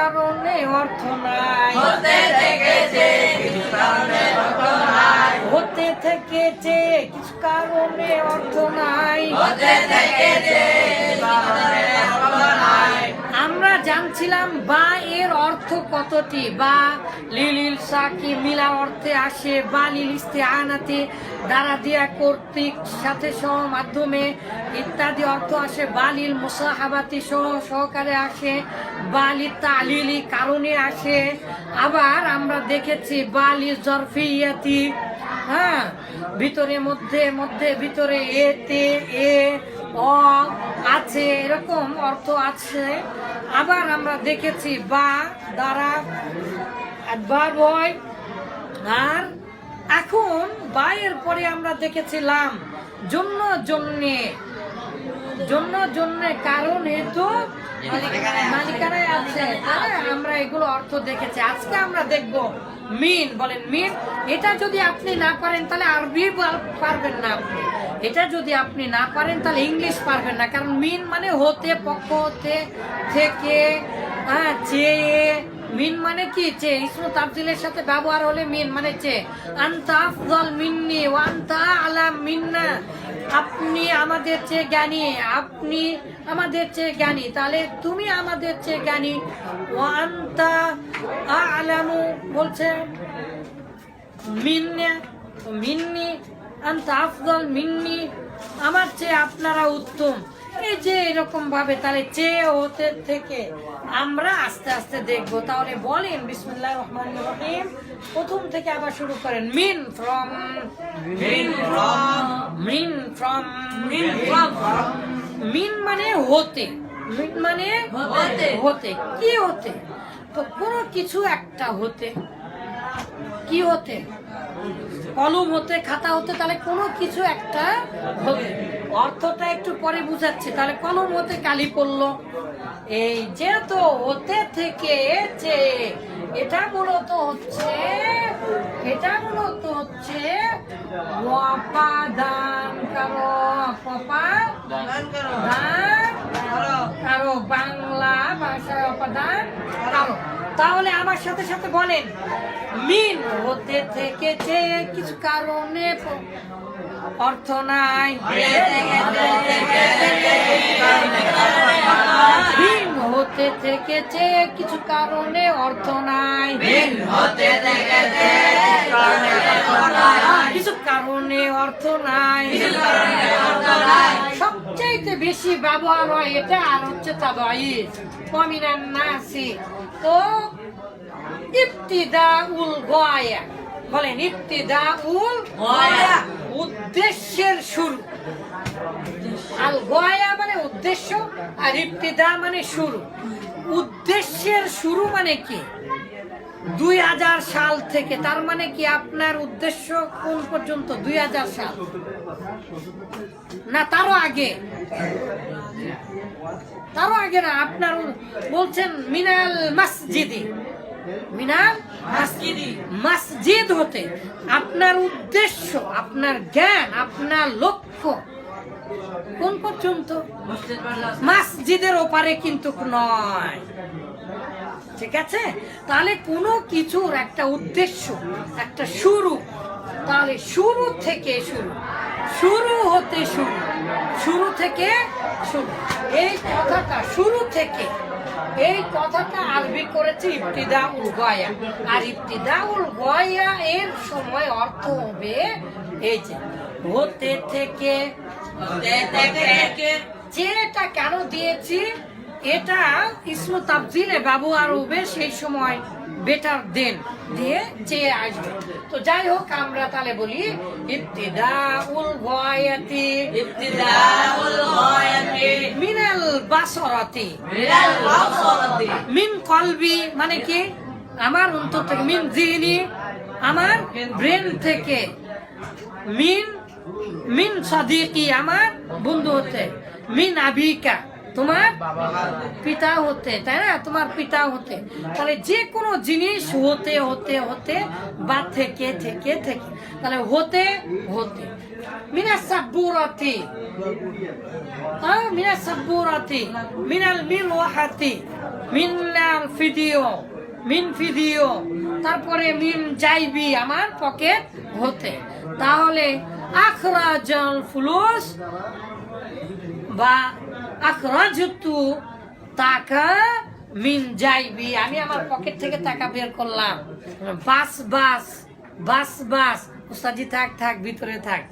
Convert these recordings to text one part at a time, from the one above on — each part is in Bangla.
কারণে অর্থ নাই। হতে থেকেছে কিছু কারণে অর্থ নাই। হতে থেকেছে কিছু কারণে অর্থ নাই। হতে থেকেছে কিছু কারণে অর্থ নাই। আমরা জানছিলাম বা এর অর্থ কতটি? বা লিলিল সাকি মিলা অর্থে আসে, বা লিল আনাতে দ্বারা দিয়া কর্তৃক সাথে সহ মাধ্যমে ইত্যাদি অর্থ আসে বালিল মুসাহাবাতি সহ সহকারে আসে বালি তালিলি কারণে আসে। আবার আমরা দেখেছি বালি জরফিয়াতি হ্যাঁ ভিতরে মধ্যে মধ্যে ভিতরে এতে এ আছে, এরকম অর্থ আছে। আবার আমরা দেখেছি বা, দ্বারা একবার বয় আর এখন বায়ের পরে আমরা দেখেছিলাম, জন্য জন্যে। জন্য জন্যে কারণ হেতু মালিকানায় আছে। আমরা এগুলো অর্থ দেখেছি। আজকে আমরা দেখব মিন। বলেন, মিন, এটা যদি আপনি না পারেন, তাহলে আরবি পারবেন না আপনি। এটা যদি আপনি না পারেন, তাহলে ইংলিশ পারবেন না। কারণ মিন মানে হতে, পক্ষ হতে, থেকে হ্যাঁ চেয়ে মিন মানে কি? চে ইসমু তাবদিলের সাথে ব্যবহার হলে মিন মানে চে আন্তা আফদল মিন্নি ওয়ান্তা আলা মিন্না। আপনি আমাদের চেয়ে জ্ঞানী। আপনি আমাদের চেয়ে জ্ঞানী। তাহলে তুমি আমাদের চেয়ে জ্ঞানী। ওয়ান্তা আলামু বলছে মিন্নে মিন্নি আন্তা আফদল মিন্নি আমার চেয়ে আপনারা উত্তম। এই যে এরকম ভাবে তাহলে চেয়ে হতে থেকে আমরা আস্তে আস্তে দেখব। তাহলে বলেন বিসমুল্লাহ রহমান রহিম। প্রথম থেকে আবার শুরু করেন। Mean from mean from mean from mean from mean মানে হতে। মিন মানে হতে। হতে। কি হতে? তো কোনো কিছু একটা হতে। কি হতে? কলম হতে খাতা হতে তাহলে কোনো কিছু একটা হতে। অর্থটা একটু পরে বুঝাচ্ছি। তাহলে কলম হতে কালি পড়ল। এই যে তো হতে থেকে যে এটা মূলত হচ্ছে এটা মূলত হচ্ছে অপাদান কারও পপা দান করো। দান করো। কারও বাংলা ভাষায় অপাদান কারও। তাহলে আমার সাথে সাথে বলেন মিন হতে থেকে যে কিছু কারণে অর্থ নাই। মিন হতে কিছু কারণে অর্থ নাই। থেকেছে অর্থ কিছু কারণে অর্থ নাই। কিছু কারণে অর্থ নাই। সবচাইতে বেশি ব্যবহার হয় এটা আর হচ্ছে তাবাইজ কমিনান নাসি। তো ইবতিদা উল গয়া। বলেন ইবতিদা উল গয়া। উদ্দেশ্যের শুরু। আল গয়া উদ্দেশ্য আর ইবতিদা মানে শুরু। উদ্দেশ্যের শুরু মানে কি? দুই হাজার সাল থেকে, তার মানে কি আপনার উদ্দেশ্য কোন পর্যন্ত? দুই হাজার সাল। না, তারও আগে। তারও আগে না, আপনার বলছেন মিনাল মাসজিদি। মিনাল মাসজিদি। মসজিদ হতে আপনার উদ্দেশ্য, আপনার জ্ঞান, আপনার লক্ষ্য কোন পর্যন্ত? মসজিদের ওপারে কিন্তু নয়। ঠিক আছে? তাহলে কোনো কিছুর একটা উদ্দেশ্য, একটা শুরু। তাহলে শুরু থেকে শুরু। শুরু হতে শুরু। শুরু থেকে শুরু। এই কথাটা শুরু থেকে। এই কথাটা আরবি করেছে ইফতিদা উল গয়া। আর ইবতিদা উল গয়া এর সময় অর্থ হবে এই যে, হতে থেকে যেটা কেন দিয়েছি? এটা ইসমু তাবজিলে ব্যবহার হবে সেই সময় বেটার দেন। দিয়ে চেয়ে আসবে। তো যাই হোক আমরা তাহলে বলি ইবতিদা উল গয়াতি। ইবতিদাউল গয়াতি। মিনাল বাসরাতি। মিনাল বাসরাতি। মিন কলবি মানে কি? আমার অন্তর থেকে মিন জিনি আমার ব্রেন থেকে। মিন মিন সাদিকি, আমার বন্ধু হতে। মিন আবিকা, তোমার পিতা হতে, তাই না? তোমার পিতা হতে। তাহলে যে কোনো জিনিস হতে হতে হতে বা থেকে থেকে থেকে। তাহলে হতে হতে। মিনা সাব্বুরাতি। হ্যাঁ মিনা সাব্বুরাতি। মিনাল মিরওয়াহাতি মিনাল ভিডিও মিন ভিডিও তারপরে মিন যাইবি আমার পকেট হতে। তাহলে আখরাজাল ফুলুস বা আখরাজতু টাকা মিন যাইবি আমি আমার পকেট থেকে টাকা বের করলাম। বাস বাস বাস বাস। উস্তাদি, থাক থাক, ভিতরে থাক।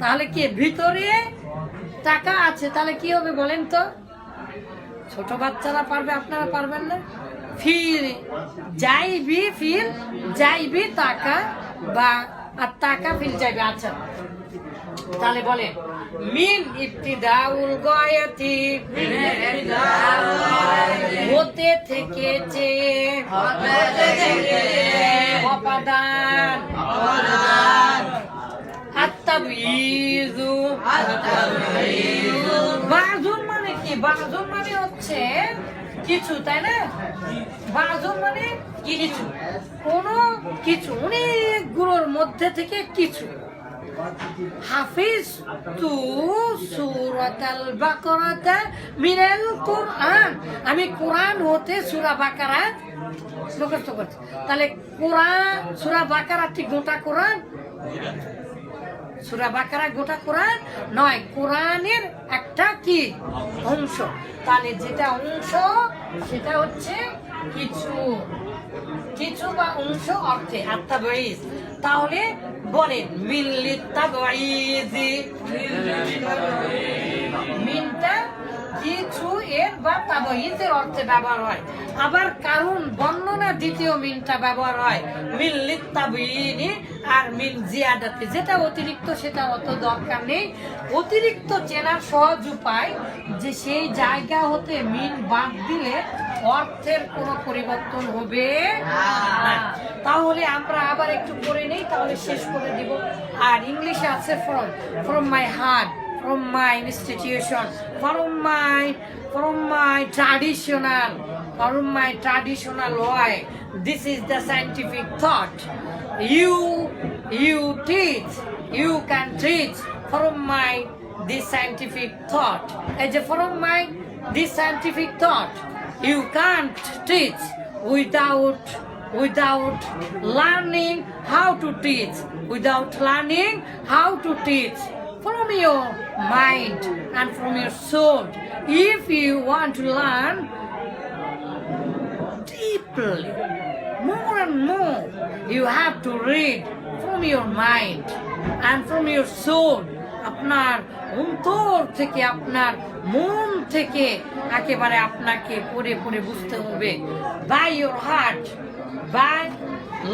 তাহলে কি ভিতরে টাকা আছে? তাহলে কি হবে বলেন তো? ছোট বাচ্চারা পারবে, আপনারা পারবেন না? ফির যাইবি ফির যাইবি টাকা বা আর টাকা ফির যাইবে আচ্ছা। তাহলে বলে মিন ইবতিদাউল গয়াতি। হতে থেকে যে অপাদান। আত্তাবিজু বাজুন মানে কি? বাজুন মানে হচ্ছে কিছু, তাই না? বাজুন মানে কিছু। কোন কিছু, অনেকগুলোর মধ্যে থেকে কিছু। হাফিজ তু সুরাতাল বাকরাতা মিনাল কোরআন। আমি কোরআন হতে সুরা বাকারা মুখস্থ করছি। তাহলে কোরআন, সুরা বাকারা ঠিক গোটা কোরআন? সূরা বাকারা গোটা কোরআন নয়, কোরআনের একটা কি? অংশ। তাহলে যেটা অংশ, সেটা হচ্ছে কিছু। কিছু বা অংশ অর্থে বয়স তাহলে বলেন মিল্লিত্তা তাবইজি মিনটা বা তাবইজের অর্থে ব্যবহার হয়। আবার কারণ বর্ণনা দ্বিতীয় মিনটা ব্যবহার হয়। মিল্লি তাবইনি আর মিন জিয়াদাতে। যেটা অতিরিক্ত, সেটা অত দরকার নেই। অতিরিক্ত চেনার সহজ উপায় যে সেই জায়গা হতে মিন বাদ দিলে অর্থের কোনো পরিবর্তন হবে তাহলে আমরা আবার একটু করে নেই, তাহলে শেষ করে দিব। আর ইংলিশে আছে from from my heart from my institution, from my from my traditional, from my traditional way. This is the scientific thought. You you teach, you can teach from my this scientific thought. As a from my this scientific thought, you can't teach without without learning how to teach, without learning how to teach from your mind and from your soul. If you want to learn deeply, more and more, you have to read from your mind and from your soul. আপনার অন্তর থেকে আপনার মন থেকে একেবারে আপনাকে পড়ে পড়ে বুঝতে হবে by your heart by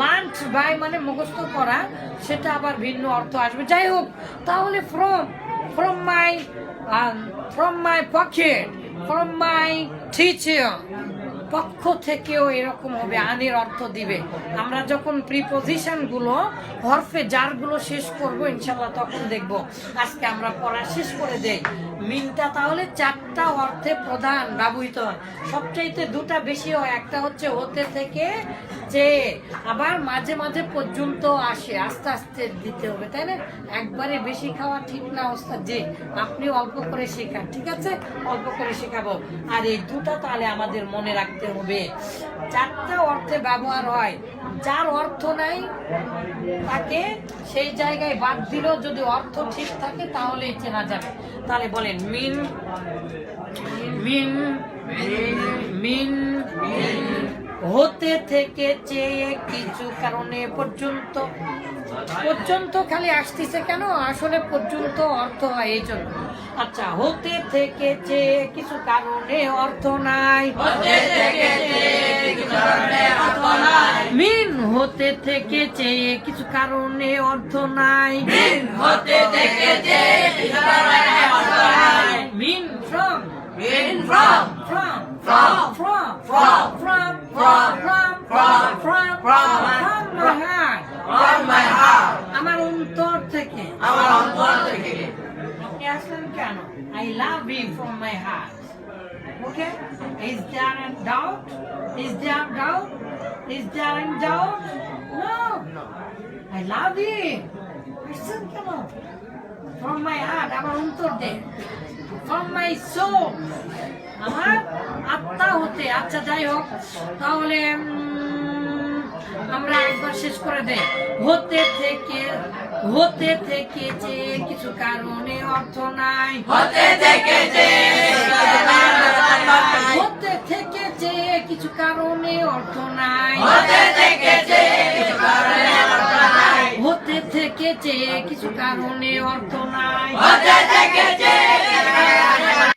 lunch by মানে মুখস্থ করা, সেটা আবার ভিন্ন অর্থ আসবে। যাই হোক, তাহলে from from my from my pocket from my teacher পক্ষ থেকেও এরকম হবে, আনের অর্থ দিবে। আমরা যখন প্রিপোজিশনগুলো, হরফে যারগুলো শেষ করব ইনশাল্লাহ তখন দেখব। আজকে আমরা পড়া শেষ করে দেই। মিনটা তাহলে চারটা অর্থে প্রধান ব্যবহৃত হয়। সবচাইতে দুটা বেশি হয়। একটা হচ্ছে হতে থেকে যে আবার মাঝে মাঝে পর্যন্ত আসে। আস্তে আস্তে দিতে হবে, তাই না? একবারে বেশি খাওয়া ঠিক না ওস্তাদ যে আপনি অল্প করে শেখান, ঠিক আছে? অল্প করে শেখাবো। আর এই দুটা তাহলে আমাদের মনে রাখতে হবে। চারটা অর্থে ব্যবহার হয়। যার অর্থ নাই, তাকে সেই জায়গায় বাদ দিলেও যদি অর্থ ঠিক থাকে, তাহলেই চেনা যাবে। তাহলে বলেন, মিন মিন মিন হতে থেকে চেয়ে কিছু কারণে পর্যন্ত পর্যন্ত খালি আসতেছে কেন আসলে পর্যন্ত অর্থ হয় এই জন্য আচ্ছা হতে থেকে চেয়ে কিছু কারণে অর্থ নাই হতে থেকে চেয়ে কিছু কারণে অর্থ নাই। মিন হতে থেকে চেয়ে কিছু কারণে অর্থ নাই মিন হতে থেকে চেয়ে কিছু কারণে অর্থ নাই। Mean from mean from, from From. from From. from From. from From. from From. From my heart আমার অন্তর থেকে আমার অন্তর থেকে আপনি আসলেন কেন I love you from my heart Okay? Is there a doubt? Is there doubt? Is there any doubt? No. I love you. Listen, come on. From my heart, আমার অন্তর দে From my soul. আমার আত্মা হতে আচ্ছা যাই হোক তাহলে আমরা একবার শেষ করে দেই। হতে থেকে হতে থেকে যে কিছু কারণে অর্থ নাই। হতে থেকে যে হতে থেকে যে কিছু কারণে অর্থ নাই। হতে থেকে যে হতে থেকে যে কিছু কারণে অর্থ নাই। হতে থেকে যে